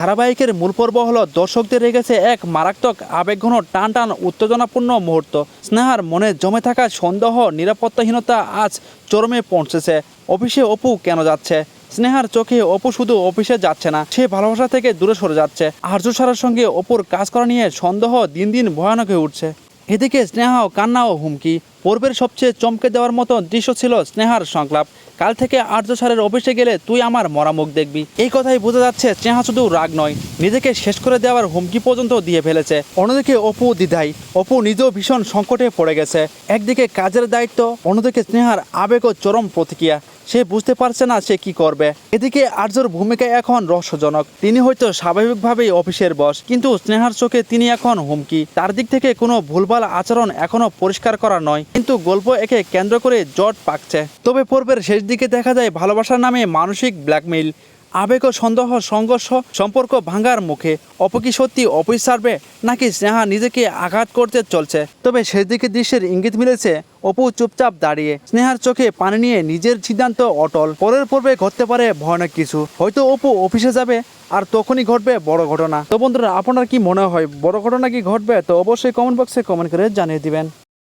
ধারাবাহিকের মূল পর্ব হলো দর্শকদের রেগেছে এক মারাত্মক আবেগঘন টান টান উত্তেজনাপূর্ণ মুহূর্ত। স্নেহার মনে জমে থাকা সন্দেহ, নিরাপত্তাহীনতা আজ চরমে পৌঁছেছে। অফিসে অপু কেন যাচ্ছে? স্নেহার চোখে অপু শুধু অফিসে যাচ্ছে না, সে ভালোবাসা থেকে দূরে সরে যাচ্ছে। আর্য সারার সঙ্গে অপুর কাজ করা নিয়ে সন্দেহ দিন দিন ভয়ানক হয়ে উঠছে। এদিকে স্নেহা ও কান্না ও হুমকি। পূর্বের সবচেয়ে চমকে দেওয়ার মতো দৃশ্য ছিল স্নেহার সংলাপ। কাল থেকে আর্য সারের অফিসে গেলে তুই আমার মরামুখ দেখবি। এই কথাই বোঝা যাচ্ছে স্নেহা শুধু রাগ নয়, নিজেকে শেষ করে দেওয়ার হুমকি পর্যন্ত দিয়ে ফেলেছে। অন্যদিকে অপু দ্বিধাই অপু নিজেও ভীষণ সংকটে পড়ে গেছে। একদিকে কাজের দায়িত্ব, অন্যদিকে স্নেহার আবেগ ও চরম প্রতিক্রিয়া। সে বুঝতে পারছে না সে কি করবে। এদিকে আর্যর ভূমিকা এখন রহস্যজনক। তিনি হয়তো স্বাভাবিকভাবেই অফিসের বস, কিন্তু স্নেহার চোখে তিনি এখন হুমকি। তার দিক থেকে কোনো ভুলভাল আচরণ এখনও পরিষ্কার করা নয়। কিন্তু গল্প একে কেন্দ্র করে জট পাকছে। তবে পর্বের শেষ দিকে দেখা যায় ভালোবাসার নামে মানসিক ব্ল্যাকমেইল, আবেগ ও সন্দেহ, সংঘর্ষ, সম্পর্ক ভাঙার মুখে। অপকি সত্যি অফিস ছাড়বে নাকি স্নেহা নিজেকে আঘাত করতে চলছে? তবে শেষ দিকে দৃশ্যের ইঙ্গিত মিলেছে অপু চুপচাপ দাঁড়িয়ে। স্নেহার চোখে পানি নিয়ে নিজের সিদ্ধান্ত অটল। পরের পর্বে ঘটতে পারে ভয়ানক কিছু। হয়তো অপু অফিসে যাবে, আর তখনই ঘটবে বড় ঘটনা। তো বন্ধুরা, আপনার কি মনে হয়, বড় ঘটনা কি ঘটবে? তো অবশ্যই কমেন্ট বক্সে কমেন্ট করে জানিয়ে দিবেন।